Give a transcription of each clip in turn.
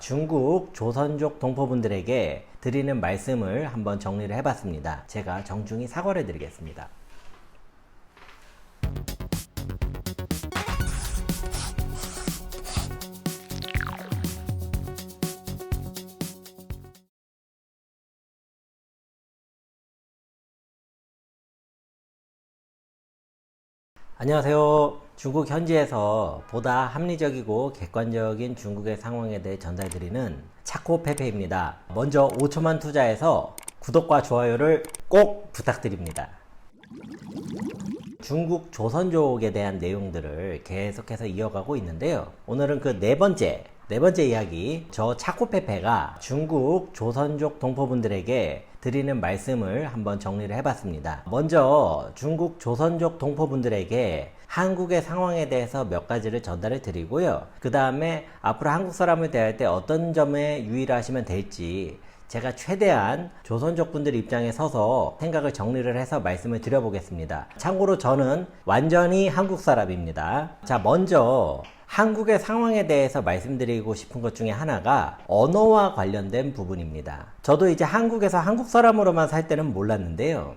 중국 조선족 동포분들에게 드리는 말씀을 한번 정리를 해봤습니다. 제가 정중히 사과를 드리겠습니다. 안녕하세요. 중국 현지에서 보다 합리적이고 객관적인 중국의 상황에 대해 전달드리는 차코페페입니다. 먼저 5초만 투자해서 구독과 좋아요를 꼭 부탁드립니다. 중국 조선족에 대한 내용들을 계속해서 이어가고 있는데요. 오늘은 그 네 번째, 네 번째 이야기, 저 차코페페가 중국 조선족 동포분들에게 드리는 말씀을 한번 정리를 해봤습니다. 먼저 중국 조선족 동포분들에게 한국의 상황에 대해서 몇 가지를 전달을 드리고요. 그 다음에 앞으로 한국 사람을 대할 때 어떤 점에 유의를 하시면 될지 제가 최대한 조선족 분들 입장에 서서 생각을 정리를 해서 말씀을 드려보겠습니다. 참고로 저는 완전히 한국 사람입니다. 자, 먼저 한국의 상황에 대해서 말씀드리고 싶은 것 중에 하나가 언어와 관련된 부분입니다. 저도 이제 한국에서 한국 사람으로만 살 때는 몰랐는데요.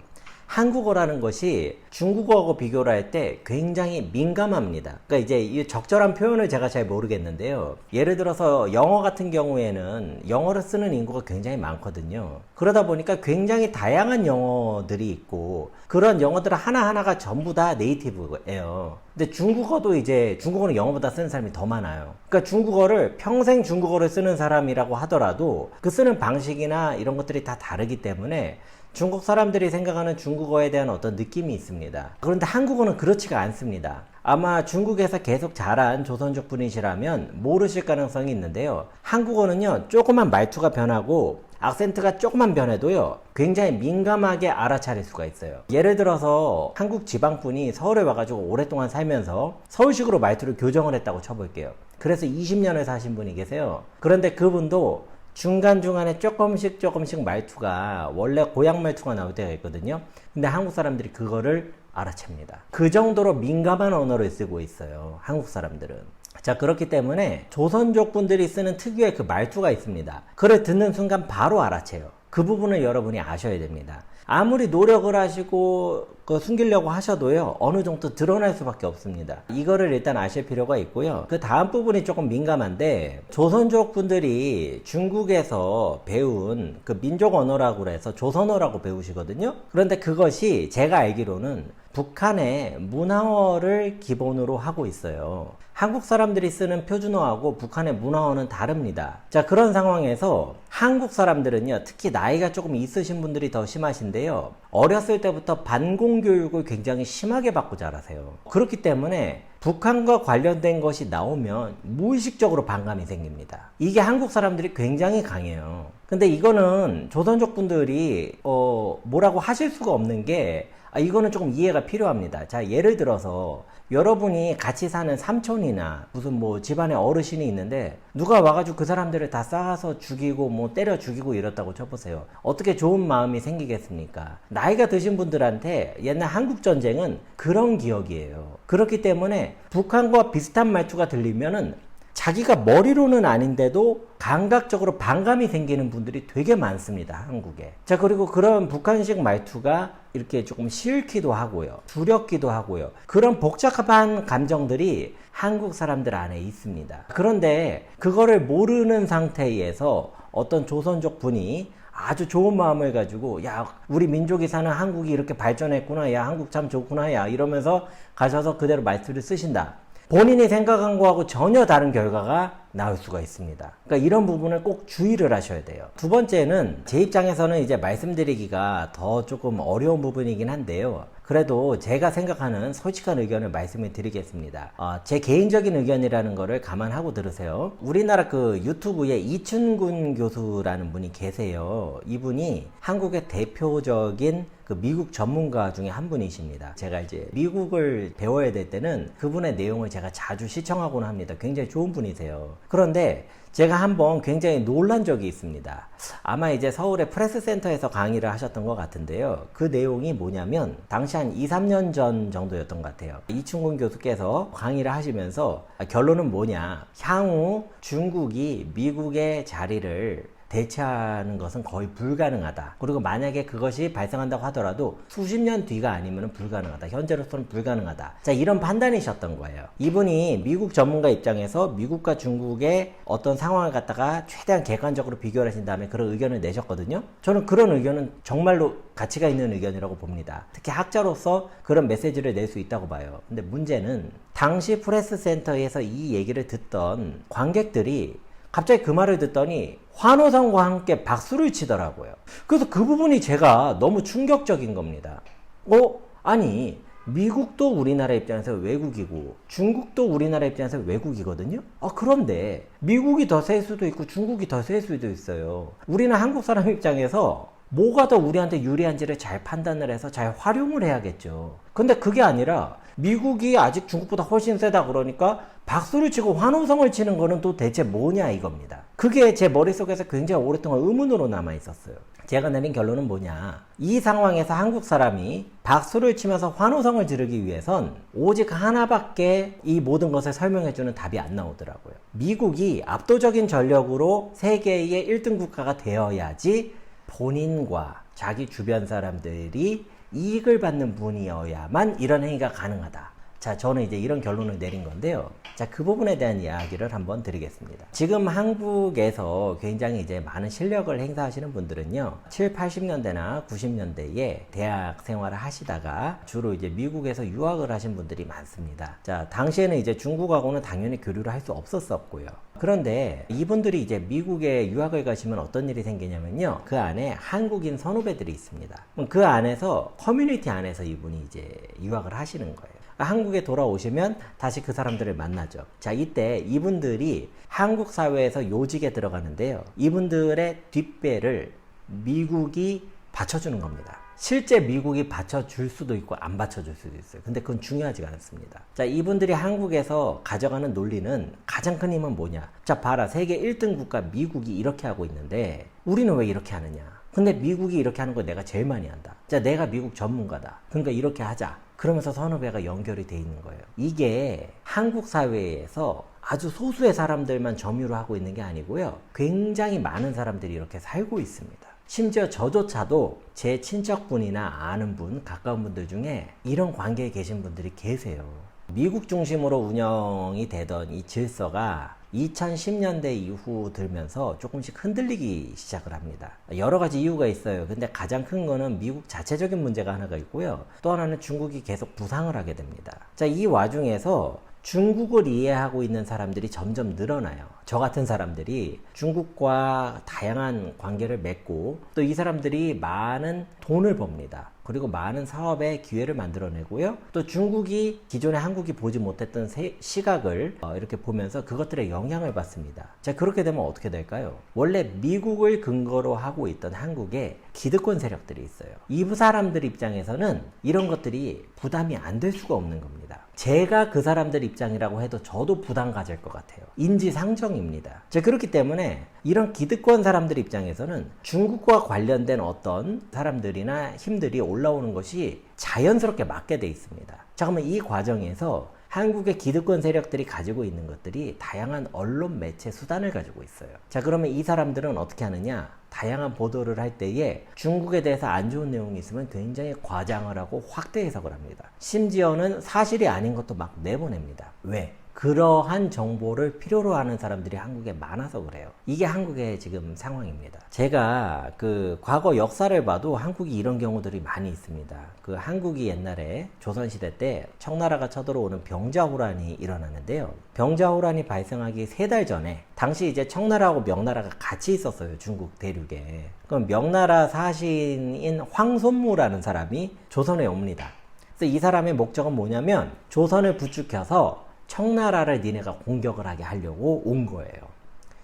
한국어라는 것이 중국어하고 비교를 할 때 굉장히 민감합니다. 그러니까 이제 이 적절한 표현을 제가 잘 모르겠는데요. 예를 들어서 영어 같은 경우에는 영어를 쓰는 인구가 굉장히 많거든요. 그러다 보니까 굉장히 다양한 영어들이 있고 그런 영어들 하나하나가 전부 다 네이티브예요. 근데 중국어도 이제 중국어는 영어보다 쓰는 사람이 더 많아요. 그러니까 중국어를 평생 중국어를 쓰는 사람이라고 하더라도 그 쓰는 방식이나 이런 것들이 다 다르기 때문에 중국 사람들이 생각하는 중국어에 대한 어떤 느낌이 있습니다. 그런데 한국어는 그렇지가 않습니다. 아마 중국에서 계속 자란 조선족 분이시라면 모르실 가능성이 있는데요. 한국어는요, 조그만 말투가 변하고 악센트가 조금만 변해도요, 굉장히 민감하게 알아차릴 수가 있어요. 예를 들어서 한국 지방분이 서울에 와가지고 오랫동안 살면서 서울식으로 말투를 교정을 했다고 쳐볼게요. 그래서 20년을 사신 분이 계세요. 그런데 그분도 중간중간에 조금씩 조금씩 말투가 원래 고향 말투가 나올 때가 있거든요. 근데 한국 사람들이 그거를 알아챕니다. 그 정도로 민감한 언어를 쓰고 있어요. 한국 사람들은. 자, 그렇기 때문에 조선족 분들이 쓰는 특유의 그 말투가 있습니다. 그걸 듣는 순간 바로 알아채요. 그 부분을 여러분이 아셔야 됩니다. 아무리 노력을 하시고 그 숨기려고 하셔도요 어느 정도 드러날 수밖에 없습니다. 이거를 일단 아실 필요가 있고요. 그 다음 부분이 조금 민감한데 조선족 분들이 중국에서 배운 그 민족 언어라고 해서 조선어라고 배우시거든요. 그런데 그것이 제가 알기로는 북한의 문화어를 기본으로 하고 있어요. 한국 사람들이 쓰는 표준어하고 북한의 문화어는 다릅니다. 자, 그런 상황에서 한국 사람들은요, 특히 나이가 조금 있으신 분들이 더 심하신데요. 어렸을 때부터 반공교육을 굉장히 심하게 받고 자라세요. 그렇기 때문에 북한과 관련된 것이 나오면 무의식적으로 반감이 생깁니다. 이게 한국 사람들이 굉장히 강해요. 근데 이거는 조선족 분들이 어 뭐라고 하실 수가 없는 게 아, 이거는 조금 이해가 필요합니다. 자, 예를 들어서 여러분이 같이 사는 삼촌이나 무슨 뭐 집안에 어르신이 있는데 누가 와가지고 그 사람들을 다 쌓아서 죽이고 뭐 때려 죽이고 이렇다고 쳐보세요. 어떻게 좋은 마음이 생기겠습니까? 나이가 드신 분들한테 옛날 한국 전쟁은 그런 기억이에요. 그렇기 때문에 북한과 비슷한 말투가 들리면은 자기가 머리로는 아닌데도 감각적으로 반감이 생기는 분들이 되게 많습니다, 한국에. 자, 그리고 그런 북한식 말투가 이렇게 조금 싫기도 하고요. 두렵기도 하고요. 그런 복잡한 감정들이 한국 사람들 안에 있습니다. 그런데 그거를 모르는 상태에서 어떤 조선족 분이 아주 좋은 마음을 가지고 야 우리 민족이 사는 한국이 이렇게 발전했구나 야 한국 참 좋구나 야 이러면서 가셔서 그대로 말투를 쓰신다 본인이 생각한 거하고 전혀 다른 결과가 나올 수가 있습니다. 그러니까 이런 부분을 꼭 주의를 하셔야 돼요. 두 번째는 제 입장에서는 이제 말씀드리기가 더 조금 어려운 부분이긴 한데요. 그래도 제가 생각하는 솔직한 의견을 말씀을 드리겠습니다. 어, 제 개인적인 의견이라는 거를 감안하고 들으세요. 우리나라 그 유튜브에 이춘군 교수라는 분이 계세요. 이분이 한국의 대표적인 그 미국 전문가 중에 한 분이십니다. 제가 이제 미국을 배워야 될 때는 그분의 내용을 제가 자주 시청하곤 합니다. 굉장히 좋은 분이세요. 그런데 제가 한번 굉장히 놀란 적이 있습니다. 아마 이제 서울의 프레스센터에서 강의를 하셨던 것 같은데요. 그 내용이 뭐냐면 당시 한 2, 3년 전 정도였던 것 같아요. 이충곤 교수께서 강의를 하시면서 결론은 뭐냐. 향후 중국이 미국의 자리를 대체하는 것은 거의 불가능하다. 그리고 만약에 그것이 발생한다고 하더라도 수십 년 뒤가 아니면 불가능하다. 현재로서는 불가능하다. 자, 이런 판단이셨던 거예요. 이분이 미국 전문가 입장에서 미국과 중국의 어떤 상황을 갖다가 최대한 객관적으로 비교를 하신 다음에 그런 의견을 내셨거든요. 저는 그런 의견은 정말로 가치가 있는 의견이라고 봅니다. 특히 학자로서 그런 메시지를 낼 수 있다고 봐요. 근데 문제는 당시 프레스 센터에서 이 얘기를 듣던 관객들이 갑자기 그 말을 듣더니 환호성과 함께 박수를 치더라고요. 그래서 그 부분이 제가 너무 충격적인 겁니다. 어? 아니, 미국도 우리나라 입장에서 외국이고 중국도 우리나라 입장에서 외국이거든요. 아, 그런데 미국이 더 셀 수도 있고 중국이 더 셀 수도 있어요. 우리는 한국 사람 입장에서 뭐가 더 우리한테 유리한지를 잘 판단을 해서 잘 활용을 해야겠죠. 근데 그게 아니라 미국이 아직 중국보다 훨씬 세다 그러니까 박수를 치고 환호성을 치는 거는 또 대체 뭐냐 이겁니다. 그게 제 머릿속에서 굉장히 오랫동안 의문으로 남아 있었어요. 제가 내린 결론은 뭐냐. 이 상황에서 한국 사람이 박수를 치면서 환호성을 지르기 위해선 오직 하나밖에 이 모든 것을 설명해주는 답이 안 나오더라고요. 미국이 압도적인 전력으로 세계의 1등 국가가 되어야지 본인과 자기 주변 사람들이 이익을 받는 분이어야만 이런 행위가 가능하다. 자, 저는 이제 이런 결론을 내린 건데요. 자, 그 부분에 대한 이야기를 한번 드리겠습니다. 지금 한국에서 굉장히 이제 많은 실력을 행사하시는 분들은요, 7, 80년대나 90년대에 대학 생활을 하시다가 주로 이제 미국에서 유학을 하신 분들이 많습니다. 자, 당시에는 이제 중국하고는 당연히 교류를 할 수 없었었고요. 그런데 이분들이 이제 미국에 유학을 가시면 어떤 일이 생기냐면요. 그 안에 한국인 선후배들이 있습니다. 그 안에서 커뮤니티 안에서 이분이 이제 유학을 하시는 거예요. 한국에 돌아오시면 다시 그 사람들을 만나죠. 자, 이때 이분들이 한국 사회에서 요직에 들어가는데요. 이분들의 뒷배를 미국이 받쳐주는 겁니다. 실제 미국이 받쳐줄 수도 있고 안 받쳐줄 수도 있어요. 근데 그건 중요하지가 않습니다. 자, 이분들이 한국에서 가져가는 논리는 가장 큰 힘은 뭐냐? 자, 봐라. 세계 1등 국가 미국이 이렇게 하고 있는데 우리는 왜 이렇게 하느냐? 근데 미국이 이렇게 하는 거 내가 제일 많이 한다. 자, 내가 미국 전문가다. 그러니까 이렇게 하자. 그러면서 선후배가 연결이 돼 있는 거예요. 이게 한국 사회에서 아주 소수의 사람들만 점유를 하고 있는 게 아니고요. 굉장히 많은 사람들이 이렇게 살고 있습니다. 심지어 저조차도 제 친척분이나 아는 분, 가까운 분들 중에 이런 관계에 계신 분들이 계세요. 미국 중심으로 운영이 되던 이 질서가 2010년대 이후 들면서 조금씩 흔들리기 시작을 합니다. 여러 가지 이유가 있어요. 근데 가장 큰 거는 미국 자체적인 문제가 하나가 있고요. 또 하나는 중국이 계속 부상을 하게 됩니다. 자, 이 와중에서 중국을 이해하고 있는 사람들이 점점 늘어나요. 저 같은 사람들이 중국과 다양한 관계를 맺고 또 이 사람들이 많은 돈을 법니다. 그리고 많은 사업의 기회를 만들어내고요. 또 중국이 기존에 한국이 보지 못했던 시각을 어, 이렇게 보면서 그것들의 영향을 받습니다. 자, 그렇게 되면 어떻게 될까요? 원래 미국을 근거로 하고 있던 한국에 기득권 세력들이 있어요. 이 사람들 입장에서는 이런 것들이 부담이 안 될 수가 없는 겁니다. 제가 그 사람들 입장이라고 해도 저도 부담 가질 것 같아요. 인지상정입니다. 자, 그렇기 때문에 이런 기득권 사람들 입장에서는 중국과 관련된 어떤 사람들이나 힘들이 올라오는 것이 자연스럽게 맞게 돼 있습니다. 자, 그러면 이 과정에서 한국의 기득권 세력들이 가지고 있는 것들이 다양한 언론 매체 수단을 가지고 있어요. 자, 그러면 이 사람들은 어떻게 하느냐? 다양한 보도를 할 때에 중국에 대해서 안 좋은 내용이 있으면 굉장히 과장을 하고 확대 해석을 합니다. 심지어는 사실이 아닌 것도 막 내보냅니다. 왜? 그러한 정보를 필요로 하는 사람들이 한국에 많아서 그래요. 이게 한국의 지금 상황입니다. 제가 그 과거 역사를 봐도 한국이 이런 경우들이 많이 있습니다. 그 한국이 옛날에 조선시대 때 청나라가 쳐들어오는 병자호란이 일어났는데요. 병자호란이 발생하기 세 달 전에 당시 이제 청나라하고 명나라가 같이 있었어요. 중국 대륙에. 그럼 명나라 사신인 황손무라는 사람이 조선에 옵니다. 그래서 이 사람의 목적은 뭐냐면 조선을 부추겨서 청나라를 니네가 공격을 하게 하려고 온 거예요.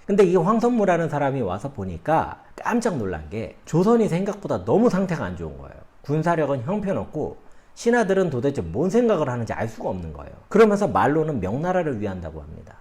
근데 이 황선무라는 사람이 와서 보니까 깜짝 놀란 게 조선이 생각보다 너무 상태가 안 좋은 거예요. 군사력은 형편없고 신하들은 도대체 뭔 생각을 하는지 알 수가 없는 거예요. 그러면서 말로는 명나라를 위한다고 합니다.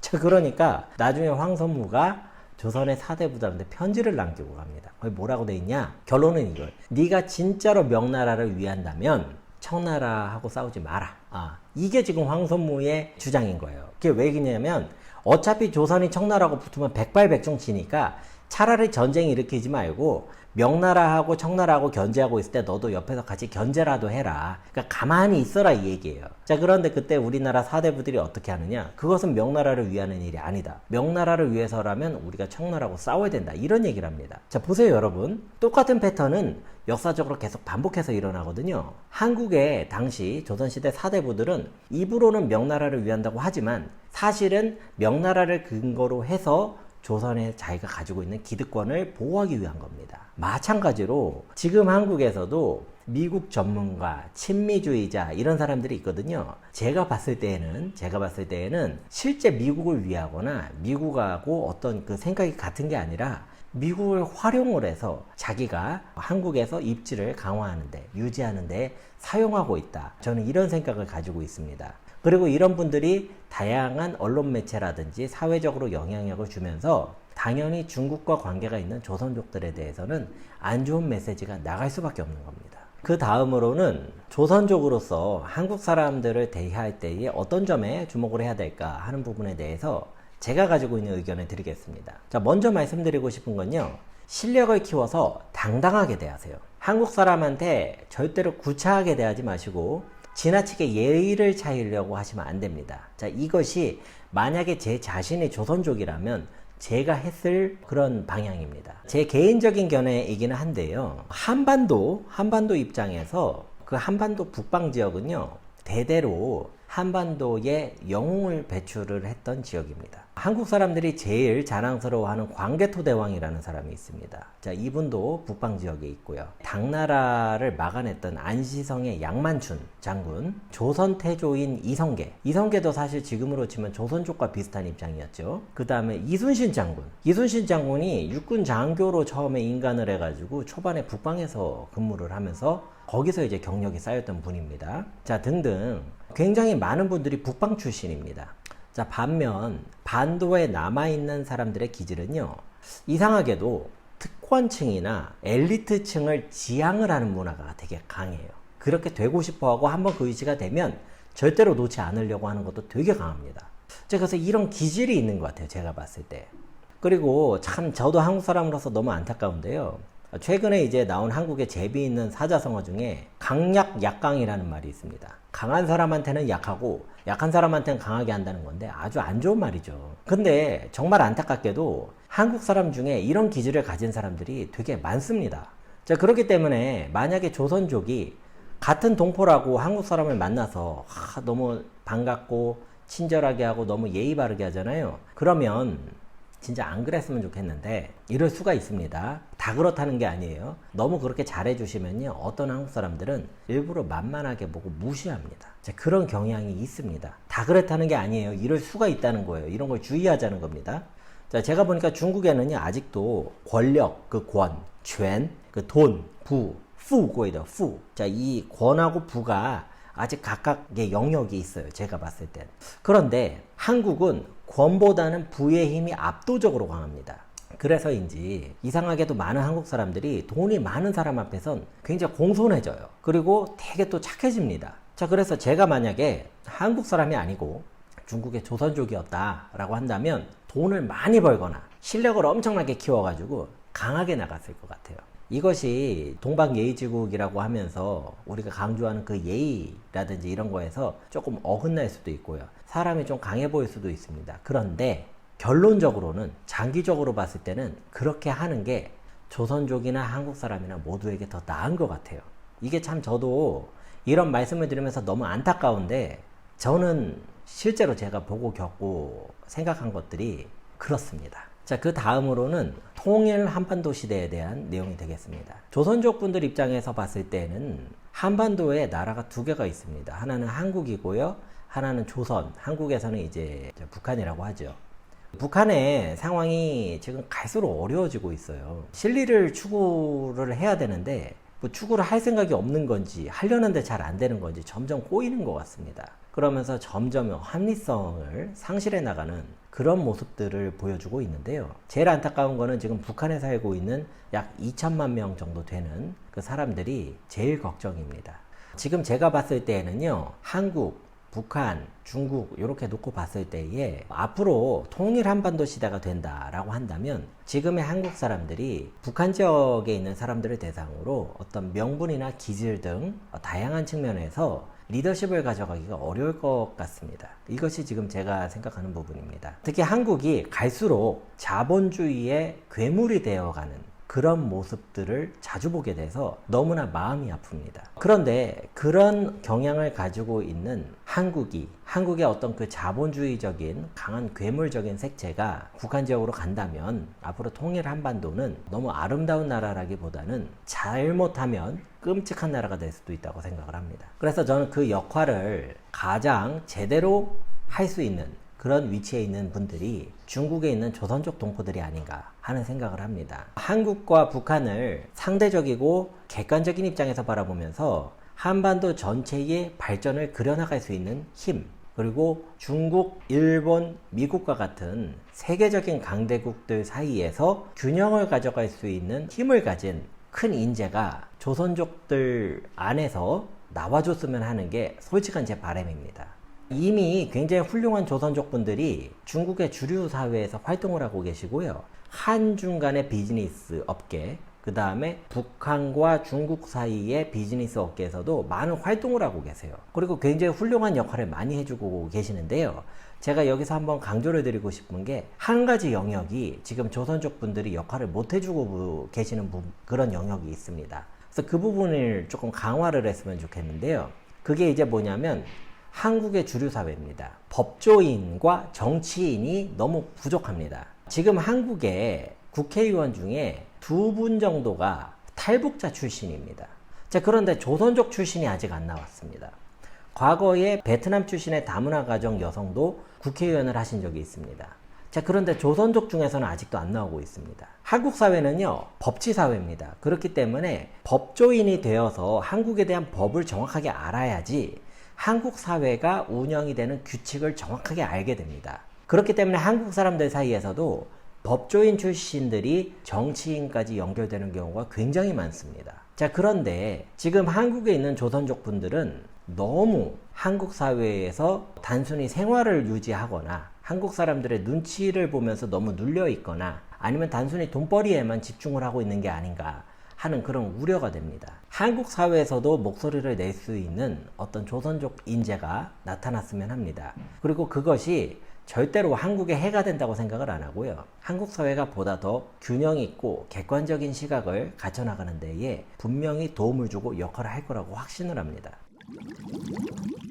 자, 그러니까 나중에 황선무가 조선의 사대 부들한테 편지를 남기고 갑니다. 거기 뭐라고 돼 있냐? 결론은 이걸. 네가 진짜로 명나라를 위한다면 청나라하고 싸우지 마라. 아, 이게 지금 황선무의 주장인 거예요. 그게 왜 그러냐면 어차피 조선이 청나라하고 붙으면 백발백중 지니까 차라리 전쟁 일으키지 말고 명나라하고 청나라하고 견제하고 있을 때 너도 옆에서 같이 견제라도 해라. 그러니까 가만히 있어라 이 얘기예요. 자 그런데 그때 우리나라 사대부들이 어떻게 하느냐? 그것은 명나라를 위하는 일이 아니다. 명나라를 위해서라면 우리가 청나라하고 싸워야 된다. 이런 얘기를 합니다. 자 보세요 여러분. 똑같은 패턴은 역사적으로 계속 반복해서 일어나거든요. 한국의 당시 조선시대 사대부들은 입으로는 명나라를 위한다고 하지만 사실은 명나라를 근거로 해서 조선의 자기가 가지고 있는 기득권을 보호하기 위한 겁니다. 마찬가지로 지금 한국에서도 미국 전문가, 친미주의자 이런 사람들이 있거든요. 제가 봤을 때에는 제가 봤을 때에는 실제 미국을 위하거나 미국하고 어떤 그 생각이 같은 게 아니라 미국을 활용을 해서 자기가 한국에서 입지를 강화하는데 유지하는데 사용하고 있다. 저는 이런 생각을 가지고 있습니다. 그리고 이런 분들이 다양한 언론 매체라든지 사회적으로 영향력을 주면서 당연히 중국과 관계가 있는 조선족들에 대해서는 안 좋은 메시지가 나갈 수밖에 없는 겁니다. 그 다음으로는 조선족으로서 한국 사람들을 대할 때에 어떤 점에 주목을 해야 될까 하는 부분에 대해서 제가 가지고 있는 의견을 드리겠습니다. 자, 먼저 말씀드리고 싶은 건요. 실력을 키워서 당당하게 대하세요. 한국 사람한테 절대로 구차하게 대하지 마시고 지나치게 예의를 차리려고 하시면 안 됩니다. 자, 이것이 만약에 제 자신이 조선족이라면 제가 했을 그런 방향입니다. 제 개인적인 견해이기는 한데요. 한반도, 한반도 입장에서 그 한반도 북방 지역은요, 대대로 한반도에 영웅을 배출을 했던 지역입니다. 한국 사람들이 제일 자랑스러워하는 광개토 대왕이라는 사람이 있습니다. 자, 이분도 북방 지역에 있고요. 당나라를 막아냈던 안시성의 양만춘 장군, 조선 태조인 이성계. 이성계도 사실 지금으로 치면 조선족과 비슷한 입장이었죠. 그 다음에 이순신 장군. 이순신 장군이 육군 장교로 처음에 인간을 해가지고 초반에 북방에서 근무를 하면서 거기서 이제 경력이 쌓였던 분입니다. 자, 등등. 굉장히 많은 분들이 북방 출신입니다. 자, 반면 반도에 남아 있는 사람들의 기질은요, 이상하게도 특권층이나 엘리트층을 지향을 하는 문화가 되게 강해요. 그렇게 되고 싶어 하고 한번 그 의지가 되면 절대로 놓지 않으려고 하는 것도 되게 강합니다. 자, 그래서 이런 기질이 있는 것 같아요. 제가 봤을 때. 그리고 참 저도 한국 사람으로서 너무 안타까운데요. 최근에 이제 나온 한국의 제비 있는 사자성어 중에 강약 약강이라는 말이 있습니다. 강한 사람한테는 약하고 약한 사람한테는 강하게 한다는 건데 아주 안 좋은 말이죠. 근데 정말 안타깝게도 한국 사람 중에 이런 기질을 가진 사람들이 되게 많습니다. 자, 그렇기 때문에 만약에 조선족이 같은 동포라고 한국 사람을 만나서 아, 너무 반갑고 친절하게 하고 너무 예의 바르게 하잖아요. 그러면 진짜 안 그랬으면 좋겠는데 이럴 수가 있습니다. 다 그렇다는 게 아니에요. 너무 그렇게 잘해주시면요. 어떤 한국 사람들은 일부러 만만하게 보고 무시합니다. 자, 그런 경향이 있습니다. 다 그렇다는 게 아니에요. 이럴 수가 있다는 거예요. 이런 걸 주의하자는 겁니다. 자, 제가 보니까 중국에는요, 아직도 권력, 그 권,权, 그 돈, 부, 푸고이다, 푸. 자, 이 권하고 부가 아직 각각의 영역이 있어요. 제가 봤을 땐. 그런데 한국은 권보다는 부의 힘이 압도적으로 강합니다. 그래서인지 이상하게도 많은 한국 사람들이 돈이 많은 사람 앞에선 굉장히 공손해져요. 그리고 되게 또 착해집니다. 자, 그래서 제가 만약에 한국 사람이 아니고 중국의 조선족이었다라고 한다면 돈을 많이 벌거나 실력을 엄청나게 키워가지고 강하게 나갔을 것 같아요. 이것이 동방예의지국이라고 하면서 우리가 강조하는 그 예의라든지 이런 거에서 조금 어긋날 수도 있고요. 사람이 좀 강해 보일 수도 있습니다. 그런데 결론적으로는 장기적으로 봤을 때는 그렇게 하는 게 조선족이나 한국 사람이나 모두에게 더 나은 것 같아요. 이게 참 저도 이런 말씀을 드리면서 너무 안타까운데 저는 실제로 제가 보고 겪고 생각한 것들이 그렇습니다. 자, 그 다음으로는 통일 한반도 시대에 대한 내용이 되겠습니다. 조선족 분들 입장에서 봤을 때는 한반도에 나라가 두 개가 있습니다. 하나는 한국이고요. 하나는 조선. 한국에서는 이제 북한이라고 하죠. 북한의 상황이 지금 갈수록 어려워지고 있어요. 실리를 추구를 해야 되는데 뭐 축구를 할 생각이 없는 건지 하려는데 잘 안 되는 건지 점점 꼬이는 것 같습니다. 그러면서 점점 합리성을 상실해 나가는 그런 모습들을 보여주고 있는데요. 제일 안타까운 거는 지금 북한에 살고 있는 약 2천만 명 정도 되는 그 사람들이 제일 걱정입니다. 지금 제가 봤을 때에는요, 한국, 북한, 중국 이렇게 놓고 봤을 때에 앞으로 통일 한반도 시대가 된다라고 한다면 지금의 한국 사람들이 북한 지역에 있는 사람들을 대상으로 어떤 명분이나 기질 등 다양한 측면에서 리더십을 가져가기가 어려울 것 같습니다. 이것이 지금 제가 생각하는 부분입니다. 특히 한국이 갈수록 자본주의의 괴물이 되어가는 그런 모습들을 자주 보게 돼서 너무나 마음이 아픕니다. 그런데 그런 경향을 가지고 있는 한국이 한국의 어떤 그 자본주의적인 강한 괴물적인 색채가 북한 지역으로 간다면 앞으로 통일 한반도는 너무 아름다운 나라라기보다는 잘못하면 끔찍한 나라가 될 수도 있다고 생각을 합니다. 그래서 저는 그 역할을 가장 제대로 할 수 있는 그런 위치에 있는 분들이 중국에 있는 조선족 동포들이 아닌가 하는 생각을 합니다. 한국과 북한을 상대적이고 객관적인 입장에서 바라보면서 한반도 전체의 발전을 그려나갈 수 있는 힘, 그리고 중국, 일본, 미국과 같은 세계적인 강대국들 사이에서 균형을 가져갈 수 있는 힘을 가진 큰 인재가 조선족들 안에서 나와줬으면 하는 게 솔직한 제 바람입니다. 이미 굉장히 훌륭한 조선족 분들이 중국의 주류 사회에서 활동을 하고 계시고요. 한중 간의 비즈니스 업계, 그 다음에 북한과 중국 사이의 비즈니스 업계에서도 많은 활동을 하고 계세요. 그리고 굉장히 훌륭한 역할을 많이 해주고 계시는데요. 제가 여기서 한번 강조를 드리고 싶은 게 한 가지 영역이 지금 조선족 분들이 역할을 못 해주고 계시는 부- 그런 영역이 있습니다. 그래서 그 부분을 조금 강화를 했으면 좋겠는데요. 그게 이제 뭐냐면 한국의 주류 사회입니다. 법조인과 정치인이 너무 부족합니다. 지금 한국의 국회의원 중에 두 분 정도가 탈북자 출신입니다. 자, 그런데 조선족 출신이 아직 안 나왔습니다. 과거에 베트남 출신의 다문화 가정 여성도 국회의원을 하신 적이 있습니다. 자, 그런데 조선족 중에서는 아직도 안 나오고 있습니다. 한국 사회는요, 법치 사회입니다. 그렇기 때문에 법조인이 되어서 한국에 대한 법을 정확하게 알아야지 한국 사회가 운영이 되는 규칙을 정확하게 알게 됩니다. 그렇기 때문에 한국 사람들 사이에서도 법조인 출신들이 정치인까지 연결되는 경우가 굉장히 많습니다. 자, 그런데 지금 한국에 있는 조선족 분들은 너무 한국 사회에서 단순히 생활을 유지하거나 한국 사람들의 눈치를 보면서 너무 눌려 있거나 아니면 단순히 돈벌이에만 집중을 하고 있는 게 아닌가 하는 그런 우려가 됩니다. 한국 사회에서도 목소리를 낼 수 있는 어떤 조선족 인재가 나타났으면 합니다. 그리고 그것이 절대로 한국에 해가 된다고 생각을 안 하고요. 한국 사회가 보다 더 균형 있고 객관적인 시각을 갖춰나가는 데에 분명히 도움을 주고 역할을 할 거라고 확신을 합니다.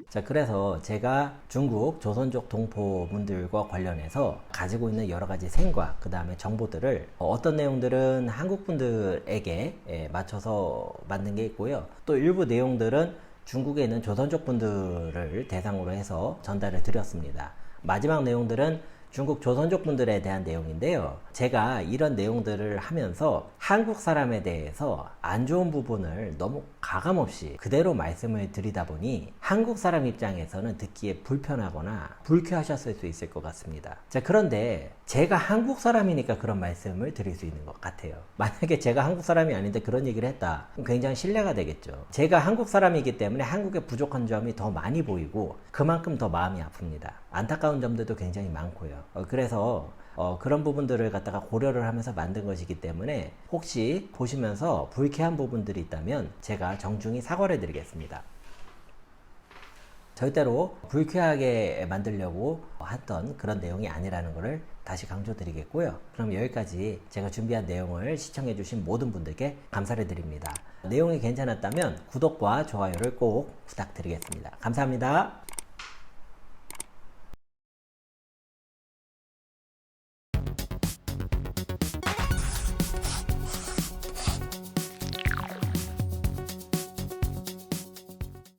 자, 그래서 제가 중국 조선족 동포분들과 관련해서 가지고 있는 여러 가지 생각, 그 다음에 정보들을 어떤 내용들은 한국 분들에게 예, 맞춰서 만든 게 있고요. 또 일부 내용들은 중국에 있는 조선족 분들을 대상으로 해서 전달을 드렸습니다. 마지막 내용들은 중국 조선족 분들에 대한 내용인데요. 제가 이런 내용들을 하면서 한국 사람에 대해서 안 좋은 부분을 너무 가감없이 그대로 말씀을 드리다 보니 한국 사람 입장에서는 듣기에 불편하거나 불쾌하셨을 수 있을 것 같습니다. 자, 그런데 제가 한국 사람이니까 그런 말씀을 드릴 수 있는 것 같아요. 만약에 제가 한국 사람이 아닌데 그런 얘기를 했다. 굉장히 신뢰가 되겠죠. 제가 한국 사람이기 때문에 한국에 부족한 점이 더 많이 보이고 그만큼 더 마음이 아픕니다. 안타까운 점들도 굉장히 많고요. 어, 그래서 어, 그런 부분들을 갖다가 고려를 하면서 만든 것이기 때문에 혹시 보시면서 불쾌한 부분들이 있다면 제가 정중히 사과를 드리겠습니다. 절대로 불쾌하게 만들려고 했던 그런 내용이 아니라는 것을 다시 강조드리겠고요. 그럼 여기까지 제가 준비한 내용을 시청해주신 모든 분들께 감사를 드립니다. 내용이 괜찮았다면 구독과 좋아요를 꼭 부탁드리겠습니다. 감사합니다.